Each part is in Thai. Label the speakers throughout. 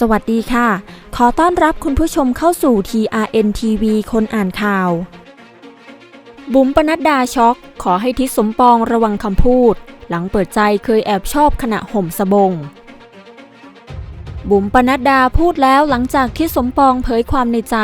Speaker 1: สวัสดีค่ะ ขอต้อนรับคุณผู้ชมเข้าสู่ TRN TV คนอ่านข่าว บุ๋มปนัดดาช็อก ขอให้ทิศสมปองระวังคำพูด หลังเปิดใจเคยแอบชอบขณะห่มสบง บุ๋มปนัดดาพูดแล้วหลังจากที่สมปองเผยความในใจ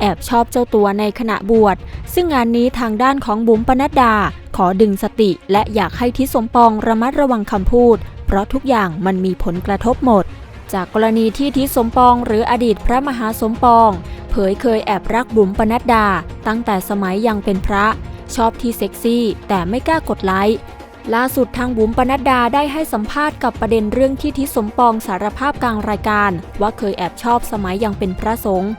Speaker 1: แอบชอบเจ้าตัวในขณะบวช ซึ่งงานนี้ทางด้านของบุ๋มปนัดดา ขอดึงสติ และอยากให้ทิศสมปองระมัดระวังคำพูด เพราะทุกอย่างมันมีผลกระทบหมด จากกรณีที่ทิศสมปองหรืออดีตพระมหาสมปอง เผยเคยแอบรักบุ๋มปนัดดา ตั้งแต่สมัยยังเป็นพระ ชอบที่เซ็กซี่ แต่ไม่กล้ากดไลค์ล่าสุดทางบุ๋มปนัดดาได้ให้สัมภาษณ์กับประเด็นเรื่องที่ทิศสมปองสารภาพกลางรายการ ว่าเคยแอบชอบสมัยยังเป็นพระสงฆ์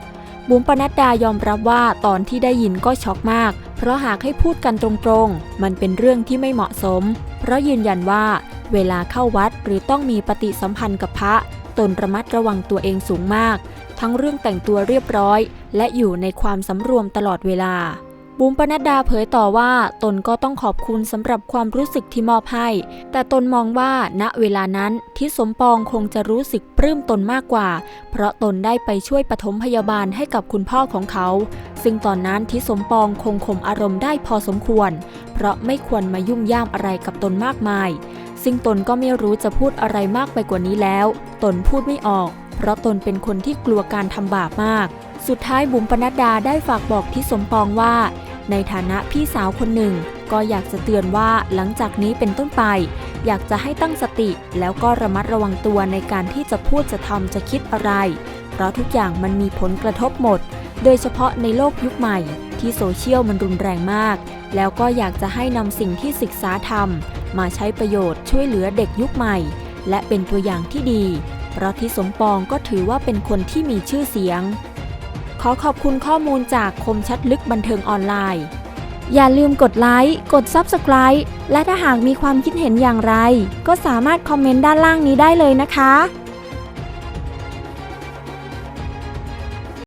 Speaker 1: บุ๋มปนัดดายอมรับว่าตอนที่ได้ยินก็ช็อกมาก เพราะหากให้พูดกันตรงๆ มันเป็นเรื่องที่ไม่เหมาะสม เพราะยืนยันว่า เวลาเข้าวัดหรือต้องมีปฏิสัมพันธ์กับพระ ตนระมัดระวังตัวเองสูงมาก ทั้งเรื่องแต่งตัวเรียบร้อย และอยู่ในความสำรวมตลอดเวลา บุ๋มปนัดดาเผยต่อว่า ตนก็ต้องขอบคุณสำหรับความรู้สึกที่มอบให้ แต่ตนมองว่าณเวลานั้นทิศสมปองคงจะรู้สึกปลื้มตนมากกว่า เพราะตนได้ไปช่วยปฐมพยาบาลให้กับคุณพ่อของเขา ซึ่งตอนนั้นทิศสมปองคงข่มอารมณ์ได้พอสมควร เพราะไม่ควรมายุ่งย่ามอะไรกับตนมากมาย ซึ่งตนก็ไม่รู้จะพูดอะไรมากไปกว่านี้แล้ว ตนพูดไม่ออก เพราะตนเป็นคนที่กลัวการทำบาปมาก สุดท้ายบุ๋มปนัดดาได้ฝากบอกทิศสมปองว่า ในฐานะพี่สาวคนหนึ่ง ก็อยากจะเตือนว่าหลังจากนี้เป็นต้นไป อยากจะให้ตั้งสติ แล้วก็ระมัดระวังตัวในการที่จะพูดจะทำจะคิดอะไร เพราะทุกอย่างมันมีผลกระทบหมด โดยเฉพาะในโลกยุคใหม่ ที่โซเชียลมันรุนแรงมาก แล้วก็อยากจะให้นำสิ่งที่ศึกษาทำ มาใช้ประโยชน์ช่วยเหลือเด็กยุคใหม่ และเป็นตัวอย่างที่ดี เพราะที่สมปองก็ถือว่าเป็นคนที่มีชื่อเสียง ขอขอบคุณข้อมูลจากคมชัดลึกบันเทิงออนไลน์ อย่าลืมกดไลค์ กด Subscribe และถ้าหากมีความคิดเห็นอย่างไร ก็สามารถคอมเมนต์ด้านล่างนี้ได้เลยนะคะ